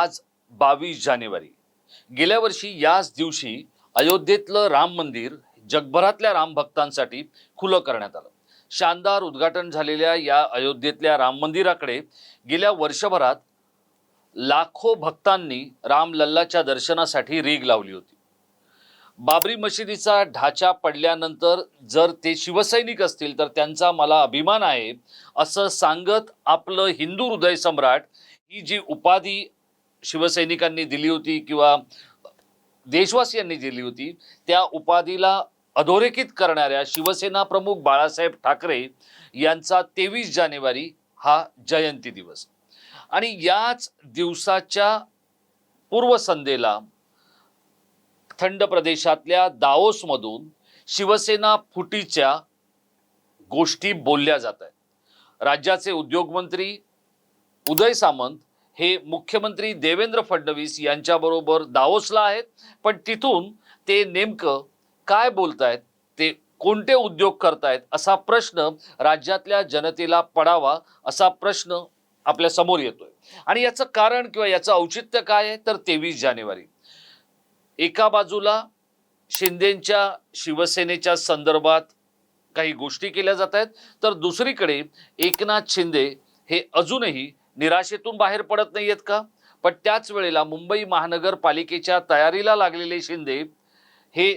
आज बावीस जानेवारी. गेल्या वर्षी याच दिवशी अयोध्येतलं राम मंदिर जगभरातल्या राम भक्तांसाठी खुलं करण्यात आलं. शानदार उद्घाटन झालेल्या या अयोध्येतल्या राम मंदिराकडे गेल्या वर्षभरात लाखो भक्तांनी रामलल्लाच्या दर्शनासाठी रीग लावली होती. बाबरी मशिदीचा ढाचा पडल्यानंतर जर ते शिवसैनिक असतील तर त्यांचा मला अभिमान आहे असं सांगत आपलं हिंदू हृदय सम्राट ही जी उपाधी शिवसैनिकांनी दिली होती किंवा देशवासियांनी दिली होती त्या उपाधीला अधोरेखित करणाऱ्या शिवसेना प्रमुख बाळासाहेब ठाकरे यांचा तेवीस जानेवारी हा जयंती दिवस. आणि याच दिवसाच्या पूर्वसंध्येला थंड प्रदेशातल्या दाओसमधून शिवसेना फुटीच्या गोष्टी बोलल्या जात आहेत. राज्याचे उद्योगमंत्री उदय सामंत हे मुख्यमंत्री देवेंद्र फडणवीस यांच्याबरोबर दावोसला आहेत. पण तिथून ते नेमकं काय बोलतायत? ते कोणते उद्योग करतायत? असा प्रश्न राज्यातल्या जनतेला पडावा असा प्रश्न आपल्यासमोर येतोय. आणि याचं कारण किंवा याचं औचित्य काय आहे? तर तेवीस जानेवारी. एका बाजूला शिंदेच्या शिवसेनेच्या संदर्भात काही गोष्टी केल्या जात आहेत. तर दुसरीकडे एकनाथ शिंदे हे अजूनही निराशेतून बाहेर पडत नाही आहेत का? पण त्याच वेळेला मुंबई महानगरपालिकेच्या तयारीला लागलेले शिंदे हे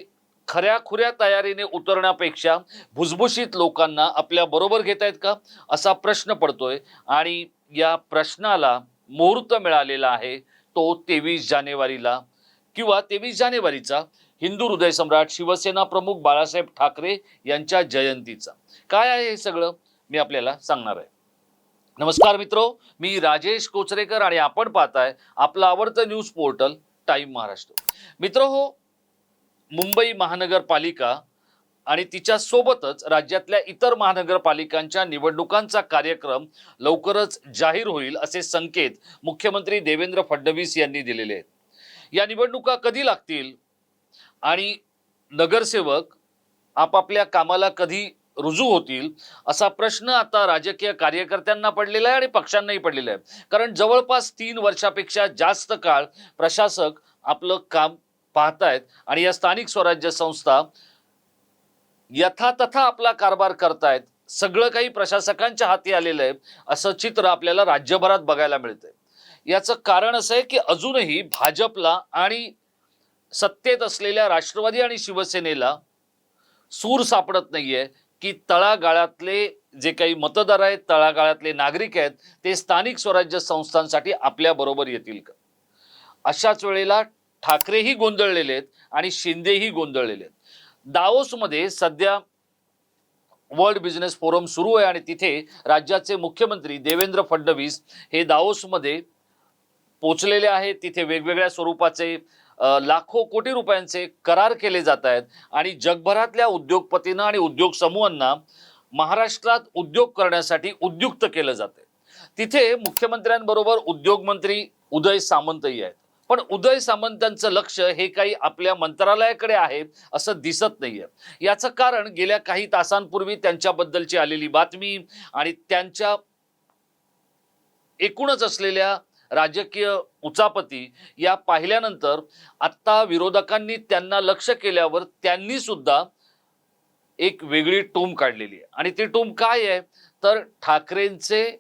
खऱ्या खुऱ्या तयारीने उतरण्यापेक्षा भुसभुशीत लोकांना आपल्या बरोबर घेत आहेत का? असा प्रश्न पडतोय आणि या प्रश्नाला मुहूर्त मिळालेला आहे तो तेवीस जानेवारीला किंवा तेवीस जानेवारीचा हिंदू हृदय सम्राट शिवसेना प्रमुख बाळासाहेब ठाकरे यांच्या जयंतीचा. काय आहे हे सगळं? मी आपल्याला सांगणार आहे. नमस्कार मित्रो मी राजेश कोचरेकर आणि आपण पाहताय आपलं आवडतं न्यूज पोर्टल टाईम महाराष्ट्र. मित्र हो मुंबई महानगरपालिका आणि तिच्या सोबतच राज्यातल्या इतर महानगरपालिकांच्या निवडणुकांचा कार्यक्रम लवकरच जाहीर होईल असे संकेत मुख्यमंत्री देवेंद्र फडणवीस यांनी दिलेले आहेत. या निवडणुका कधी लागतील आणि नगरसेवक आपापल्या कामाला कधी रुजू होतील असा प्रश्न आता राजकीय कार्यकर्त्यांना पडलेला आहे आणि पक्षांनाही पडलेला आहे. कारण जवळपास तीन वर्षापेक्षा जास्त काळ प्रशासक आपलं काम पाहतायत आणि या स्थानिक स्वराज्य संस्था यथातथा आपला कारभार करतायत. सगळं काही प्रशासकांच्या हाती आलेलं आहे असं चित्र आपल्याला राज्यभरात बघायला मिळतंय. याचं कारण असं आहे की अजूनही भाजपला आणि सत्तेत असलेल्या राष्ट्रवादी आणि शिवसेनेला सूर सापडत नाहीये. की तळागाळातले जे काही मतदार आहेत तळागाळातले नागरिक आहेत ते स्थानिक स्वराज्य संस्थांसाठी आपल्या बरोबर येतील का? अशाच वेळेला ठाकरेही गोंधळलेले आहेत आणि शिंदेही गोंधळलेले आहेत. दावोसमध्ये सध्या वर्ल्ड बिझनेस फोरम सुरू आहे आणि तिथे राज्याचे मुख्यमंत्री देवेंद्र फडणवीस हे दाओसमध्ये पोचलेले आहेत. तिथे वेगवेगळ्या स्वरूपाचे लाखो कोटी रुपयांचे करार केले जात आहेत. आणि जगभरातल्या उद्योगपतींना आणि उद्योग समूहांना महाराष्ट्रात उद्योग करण्यासाठी उद्युक्त केलं जाते तिथे मुख्यमंत्र्यांबरोबर उद्योगमंत्री उदय सामंतही आहेत. पण उदय सामंतांचं लक्ष हे काही आपल्या मंत्रालयाकडे आहे असं दिसत नाहीये. याचं कारण गेल्या काही तासांपूर्वी त्यांच्याबद्दलची आलेली बातमी आणि त्यांच्या एकूणच असलेल्या राजकीय उचापती या पाहिल्यानंतर आत्ता विरोधकांनी त्यांना लक्ष केल्यावर त्यांनी सुद्धा एक वेगळी टूम काढलेली आहे. आणि ती टूम काय आहे? तर ठाकरेंचे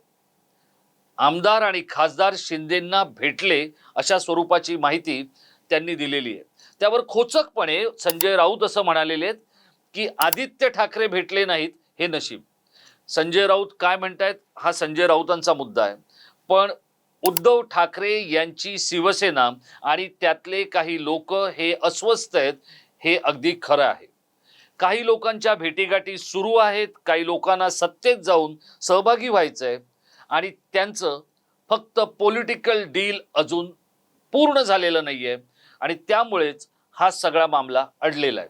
आमदार आणि खासदार शिंदेंना भेटले अशा स्वरूपाची माहिती त्यांनी दिलेली आहे. त्यावर खोचकपणे संजय राऊत असं म्हणालेले आहेत की आदित्य ठाकरे भेटले नाहीत हे नशीब. संजय राऊत काय म्हणतायत? हा संजय राऊतांचा मुद्दा आहे. पण उद्धव ठाकरे यांची शिवसेना आणि त्यातले काही लोक हे अस्वस्थ आहेत हे अगदी खरं आहे. काही लोकांच्या भेटीगाठी सुरू आहेत काही लोकांना सत्तेत जाऊन सहभागी व्हायचं आहे आणि त्यांचं फक्त पॉलिटिकल डील अजून पूर्ण झालेलं नाही आहे आणि त्यामुळेच हा सगळा मामला अडलेला आहे.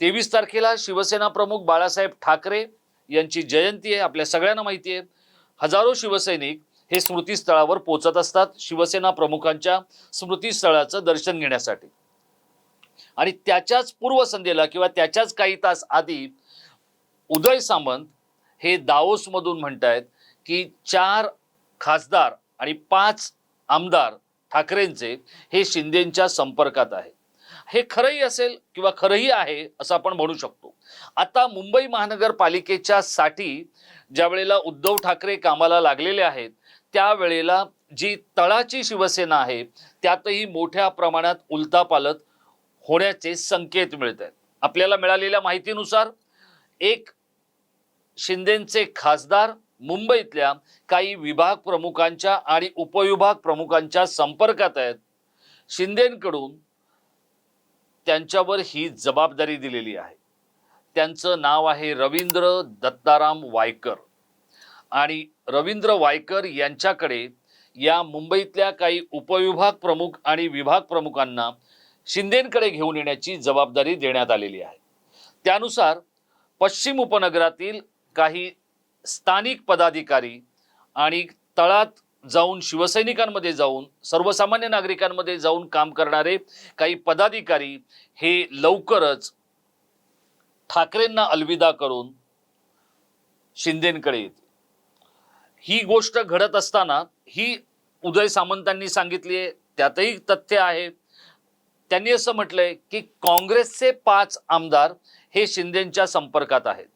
तेवीस तारखेला शिवसेना प्रमुख बाळासाहेब ठाकरे यांची जयंती आहे आपल्या सगळ्यांना माहिती आहे. हजारो शिवसैनिक हे स्मृतीस्थळावर पोचत असतात शिवसेना प्रमुखांच्या स्मृतीस्थळाचं दर्शन घेण्यासाठी. आणि त्याच्याच पूर्वसंध्येला किंवा त्याच्याच काही तास आधी उदय सामंत हे दाओसमधून म्हणतायत की चार खासदार आणि पाच आमदार ठाकरेंचे हे शिंदेंच्या संपर्कात आहे. हे खरंही असेल किंवा खरंही आहे असं आपण म्हणू शकतो. आता मुंबई महानगरपालिकेच्या साठी ज्या वेळेला उद्धव ठाकरे कामाला लागलेले आहेत त्यावेळेला जी तळाची शिवसेना आहे त्यातही मोठ्या प्रमाणात उलतापालत होण्याचे संकेत मिळत आहेत आपल्याला मिळालेल्या माहितीनुसार एक शिंदेचे खासदार मुंबईतल्या काही विभाग प्रमुखांच्या आणि उपविभाग प्रमुखांच्या संपर्कात आहेत. शिंदेकडून त्यांच्यावर ही जबाबदारी दिलेली आहे. त्यांचं नाव आहे रवींद्र दत्ताराम वायकर. आणि रवींद्र वायकर यांच्याकडे या मुंबईतल्या काही उपविभाग प्रमुख आणि विभाग प्रमुखांना शिंदेकडे घेऊन येण्याची जबाबदारी देण्यात आलेली आहे. त्यानुसार पश्चिम उपनगरातील काही स्थानिक पदाधिकारी आणि तळात जाऊन शिवसैनिकांमध्ये जाऊन सर्वसामान्य नागरिकांमध्ये जाऊन काम करणारे काही पदाधिकारी हे लवकरच ठाकरेंना अलविदा करून शिंदेकडे येतील. ही गोष्ट घडत असताना ही उदय सामंतांनी सांगितली आहे त्यातही तथ्य आहे. त्यांनी असं म्हटलंय की काँग्रेसचे पाच आमदार हे शिंदेच्या संपर्कात आहेत.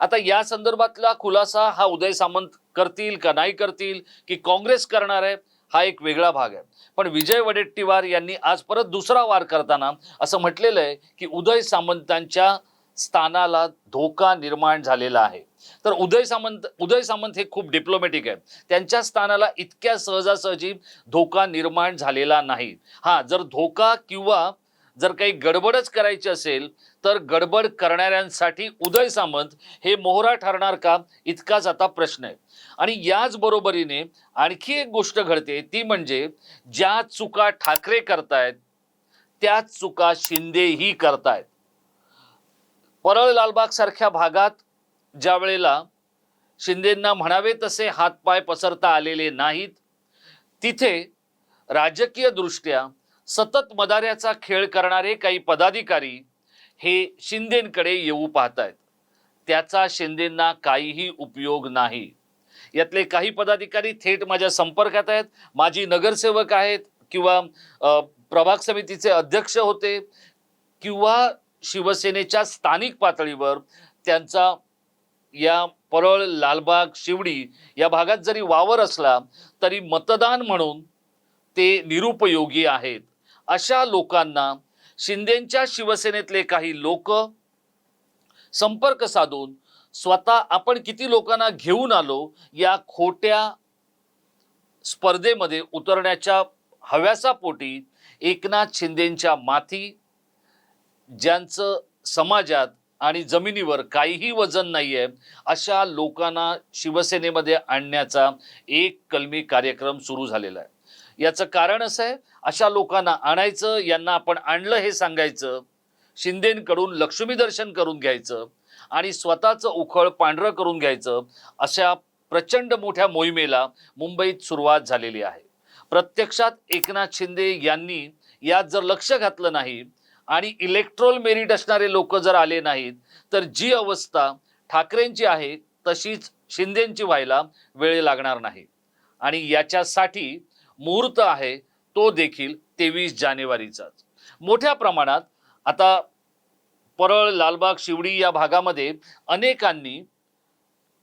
आता या संदर्भातला खुलासा हा उदय सामंत करतील का नाही करतील की काँग्रेस करणार आहे हा एक वेगळा भाग आहे. पण विजय वडेट्टीवार यांनी आज परत दुसरा वार करताना असं म्हटलेलं आहे की उदय सामंतांच्या स्थानाला धोका निर्माण झालेला आहे. तर उदय सामंत उदय सामंत हे खूप डिप्लोमॅटिक आहे त्यांच्या स्थानाला इतक्या सहजासहजी धोका निर्माण झालेला नाही. हा जर धोका किंवा जर काही गडबडच करायची असेल तर गडबड करणाऱ्यांसाठी उदय सामंत हे मोहरा ठरणार का? इतकाच आता प्रश्न आहे. आणि याच बरोबरीने आणखी एक गोष्ट घडते ती म्हणजे ज्या चुका ठाकरे करतायत त्याच चुका शिंदेही करतायत. परळ लालबाग सारख्या भागात ज्या वेळेला शिंदेंना म्हणावे तसे हातपाय पसरता आलेले नाहीत तिथे राजकीय दृष्ट्या सतत मदाऱ्याचा खेळ करणारे काही पदाधिकारी हे शिंदेकडे येऊ पाहतायत. त्याचा शिंदेंना काहीही उपयोग नाही. यातले काही पदाधिकारी थेट माझ्या संपर्कात आहेत. माजी नगरसेवक आहेत किंवा प्रभाग समितीचे अध्यक्ष होते किंवा शिवसेनेच्या स्थानिक पातळीवर त्यांचा या परळ लालबाग शिवडी या भागात जरी वावर असला तरी मतदान म्हणून ते निरुपयोगी आहेत. अशा लोकांना शिंदेच्या शिवसेनेतले काही लोक संपर्क साधून स्वतः आपण किती लोकांना घेऊन आलो या खोट्या स्पर्धेमध्ये उतरण्याच्या हव्यासापोटी एकनाथ शिंदेच्या माथी ज्यांचं समाजात आणि जमिनीवर काहीही वजन नाही आहे अशा लोकांना शिवसेनेमध्ये आणण्याचा एक कलमी कार्यक्रम सुरू झालेला आहे. याचं कारण असं आहे अशा लोकांना आणायचं यांना आपण आणलं हे सांगायचं शिंदेकडून लक्ष्मी दर्शन करून घ्यायचं आणि स्वतःचं उखळ पांढरं करून घ्यायचं अशा प्रचंड मोठ्या मोहिमेला मुंबईत सुरुवात झालेली आहे. प्रत्यक्षात एकनाथ शिंदे यांनी यात जर लक्ष घातलं नाही आणि इलेक्ट्रोल मेरिट असणारे लोक जर आले नाहीत तर जी अवस्था ठाकरेंची आहे तशीच शिंदेची व्हायला वेळ लागणार नाही. आणि याच्यासाठी मुहूर्त आहे तो देखील तेवीस जानेवारीचाच मोठ्या प्रमाणात आता परळ लालबाग शिवडी या भागामध्ये अनेकांनी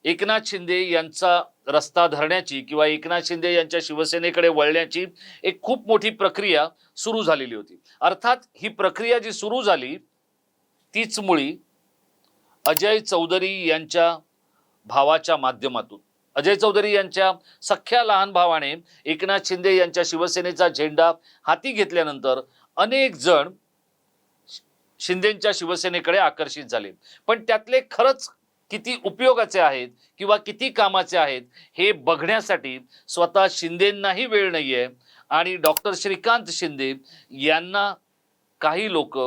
एकनाथ शिंदे यांचा रस्ता धरण्याची किंवा एकनाथ शिंदे यांच्या शिवसेनेकडे वळण्याची एक खूप मोठी प्रक्रिया सुरू झालेली होती. अर्थात ही प्रक्रिया जी सुरू झाली तीच मुळी अजय चौधरी यांच्या भावाच्या माध्यमातून. अजय चौधरी यांच्या सख्या लहान भावाने एकनाथ शिंदे यांच्या शिवसेनेचा झेंडा हाती घेतल्यानंतर अनेक जण शिंदेच्या शिवसेनेकडे आकर्षित झाले. पण त्यातले खरंच किती उपयोगाचे आहेत किंवा किती कामाचे आहेत हे बघण्यासाठी स्वतः शिंदेंनाही वेळ नाही आहे आणि डॉक्टर श्रीकांत शिंदे यांना काही लोक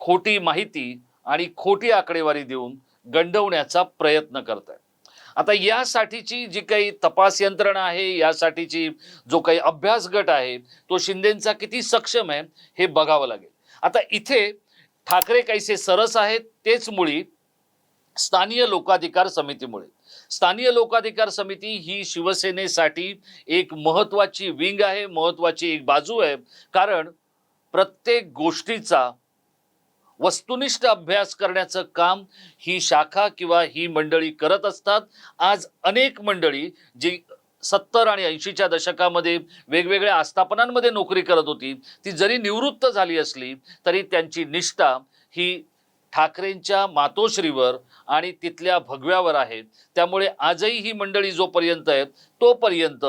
खोटी माहिती आणि खोटी आकडेवारी देऊन गंडवण्याचा प्रयत्न करत आहेत आता यासाठीची जी काही तपास यंत्रणा आहे यासाठीची जो काही अभ्यास गट आहे तो शिंदेंचा किती सक्षम आहे हे बघावं लागेल. आता इथे ठाकरे कैसे सरस आहेत तेच मुळी स्थानीय लोकाधिकार समितीमुळे. स्थानीय लोकाधिकार समिती ही शिवसेनेसाठी एक महत्वाची विंग आहे महत्वाची एक बाजू आहे. कारण प्रत्येक गोष्टीचा वस्तुनिष्ठ अभ्यास करण्याचं काम ही शाखा किंवा ही मंडळी करत असतात. आज अनेक मंडळी जी सत्तर आणि ऐंशीच्या दशकामध्ये वेगवेगळ्या आस्थापनांमध्ये नोकरी करत होती ती जरी निवृत्त झाली असली तरी त्यांची निष्ठा ही ठाकरेंच्या मातोश्रीवर आणि तिथल्या भगव्यावर आहेत. त्यामुळे आजही ही मंडळी जोपर्यंत आहेत तोपर्यंत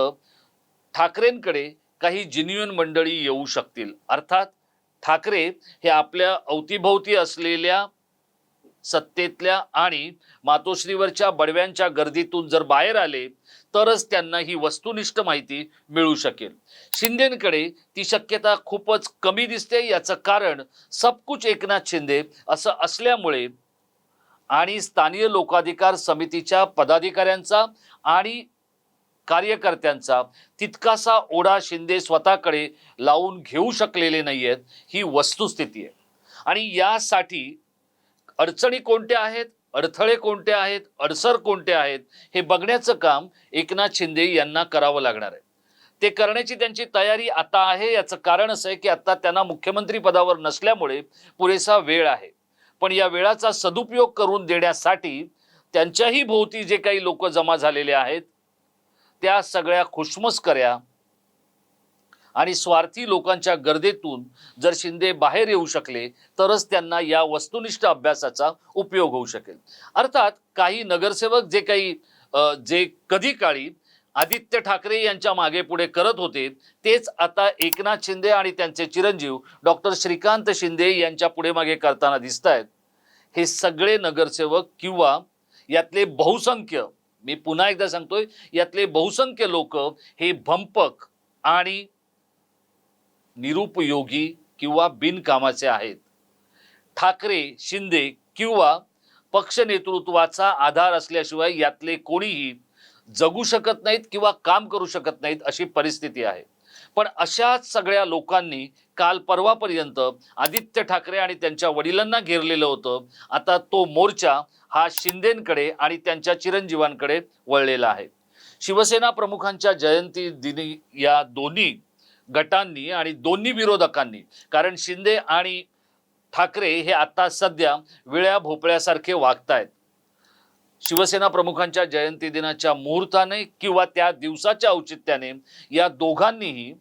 ठाकरेंकडे काही जिन्युअन मंडळी येऊ शकतील. अर्थात ठाकरे हे आपल्या अवतीभोवती असलेल्या सत्तेतल्या आणि मातोश्रीवरच्या बडव्यांच्या गर्दीतून जर बाहेर आले तरच त्यांना ही वस्तुनिष्ठ माहिती मिळू शकेल. शिंदेकडे ती शक्यता खूपच कमी दिसते याचं कारण सबकुच एकनाथ शिंदे असं असल्यामुळे आणि स्थानीय लोकाधिकार समितीच्या पदाधिकाऱ्यांचा आणि कार्यकर्त्यांचा तितकासा ओढा शिंदे स्वतःकडे लावून घेऊ शकलेले नाही आहेत ही वस्तुस्थिती आहे. आणि यासाठी अडचणी कोणत्या आहेत? अडथळे कोणते आहेत? अडसर कोणते आहेत? हे बघण्याचं काम एकनाथ शिंदे यांना करावं लागणार आहे. ते करण्याची त्यांची तयारी आता आहे. याचं कारण असं आहे की आता त्यांना मुख्यमंत्री पदावर नसल्यामुळे पुरेसा वेळ आहे. पण या वेळाचा सदुपयोग करून देण्यासाठी त्यांच्याही भोवती जे काही लोक जमा झालेले आहेत त्या सगळ्या खुशमस्कऱ्या आणि स्वार्थी लोकांच्या गर्दीतून जर शिंदे बाहेर येऊ शकले तरच त्यांना या वस्तुनिष्ठ अभ्यासाचा उपयोग होऊ शकेल. अर्थात काही नगरसेवक जे काही जे कधी काळी आदित्य ठाकरे यांच्या मागे पुढे करत होते तेच आता एकनाथ शिंदे आणि त्यांचे चिरंजीव डॉक्टर श्रीकांत शिंदे यांच्या पुढे मागे करताना दिसत आहेत हे सगळे नगरसेवक किंवा यातले बहुसंख्य मी पुन्हा एकदा सांगतोय यातले बहुसंख्य लोक हे भंपक आणि निरुपयोगी किंवा बिनकामाचे आहेत. ठाकरे शिंदे किंवा पक्ष नेतृत्वाचा आधार असल्याशिवाय यातले कोणीही जगू शकत नाहीत किंवा काम करू शकत नाहीत अशी परिस्थिती आहे. पण अशाच सगळ्या लोकांनी काल परवापर्यंत आदित्य ठाकरे आणि त्यांच्या वडिलांना घेरलेलं होतं. आता तो मोर्चा हा शिंदेकडे आणि त्यांच्या चिरंजीवांकडे वळलेला आहे. शिवसेना प्रमुखांच्या जयंती दिनी या दोन्ही गटांनी आणि दोन्ही विरोधकांनी. कारण शिंदे आणि ठाकरे हे आता सध्या विळ्या भोपळ्यासारखे वागतायत. शिवसेना प्रमुखांच्या जयंती दिनाच्या मुहूर्ताने किंवा त्या दिवसाच्या औचित्याने या दोघांनीही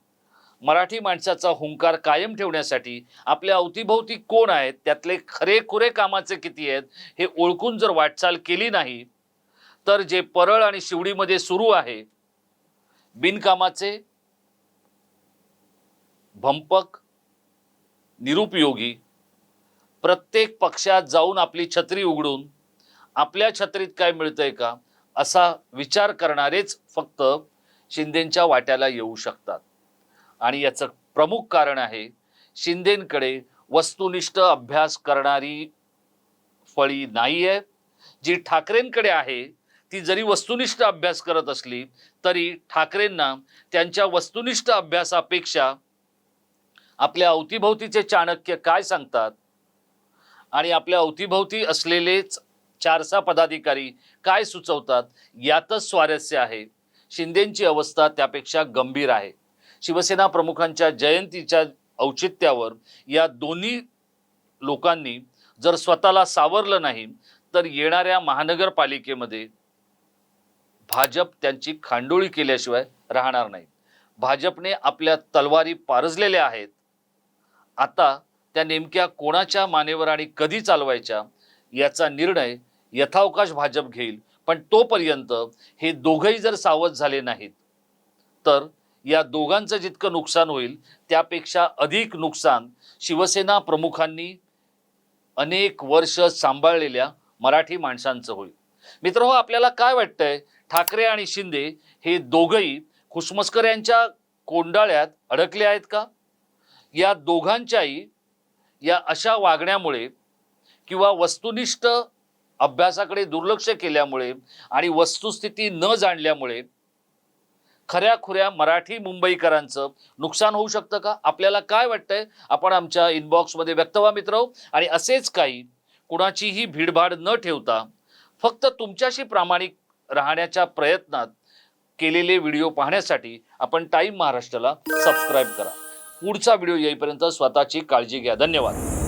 मराठी माणसाचा हुंकार कायम ठेवण्यासाठी आपल्या अवतीभोवती कोण आहेत त्यातले खरेखुरे कामाचे किती आहेत हे ओळखून जर वाटचाल केली नाही तर जे परळ आणि शिवडीमध्ये सुरू आहे बिनकामाचे भंपक निरुपयोगी प्रत्येक पक्षात जाऊन आपली छत्री उघडून आपल्या छत्रीत काय मिळतंय का असा विचार करणारेच फक्त शिंदेंच्या वाट्याला येऊ शकतात. आणि याचं प्रमुख कारण आहे शिंदेंकडे वस्तुनिष्ठ अभ्यास करणारी फळी नाही आहे जी ठाकरेंकडे आहे ती जरी वस्तुनिष्ठ अभ्यास करत असली तरी ठाकरेंना त्यांच्या वस्तुनिष्ठ अभ्यासापेक्षा आपल्या अवतीभोवतीचे चाणक्य काय सांगतात? आणि आपल्या अवतीभोवती असलेलेच चार सहा पदाधिकारी काय सुचवतात? यातच स्वारस्य आहे. शिंदेची अवस्था त्यापेक्षा गंभीर आहे. शिवसेना प्रमुखांच्या जयंतीच्या औचित्यावर या दोन्ही लोकांनी जर स्वतःला सावरलं नाही तर येणाऱ्या महानगरपालिकेमध्ये भाजप त्यांची खांडोळी केल्याशिवाय राहणार नाही. भाजपने आपल्या तलवारी पारजलेल्या आहेत. आता त्या नेमक्या कोणाच्या मानेवर आणि कधी चालवायच्या याचा निर्णय यथावकाश भाजप घेईल. पण तोपर्यंत हे दोघंही जर सावध झाले नाहीत तर या दोघांचं जितकं नुकसान होईल त्यापेक्षा अधिक नुकसान शिवसेना प्रमुखांनी अनेक वर्ष सांभाळलेल्या मराठी माणसांचं होईल. मित्र आपल्याला काय वाटतंय? ठाकरे आणि शिंदे हे दोघंही खुसमस्कर यांच्या कोंडाळ्यात अडकले आहेत का? या दोघांच्याही या अशा वागण्यामुळे किंवा वस्तुनिष्ठ अभ्यासाकडे दुर्लक्ष केल्यामुळे आणि वस्तुस्थिती न जाणल्यामुळे खऱ्या खुऱ्या मराठी मुंबईकरांचं नुकसान होऊ शकतं का? आपल्याला काय वाटतंय? आपण आमच्या इनबॉक्समध्ये व्यक्त व्हा मित्र. आणि असेच काही कुणाचीही भीडभाड न ठेवता फक्त तुमच्याशी प्रामाणिक राहण्याच्या प्रयत्नात केलेले व्हिडिओ पाहण्यासाठी आपण टाईम महाराष्ट्राला सबस्क्राईब करा. पुढचा व्हिडिओ येईपर्यंत स्वतःची काळजी घ्या. धन्यवाद.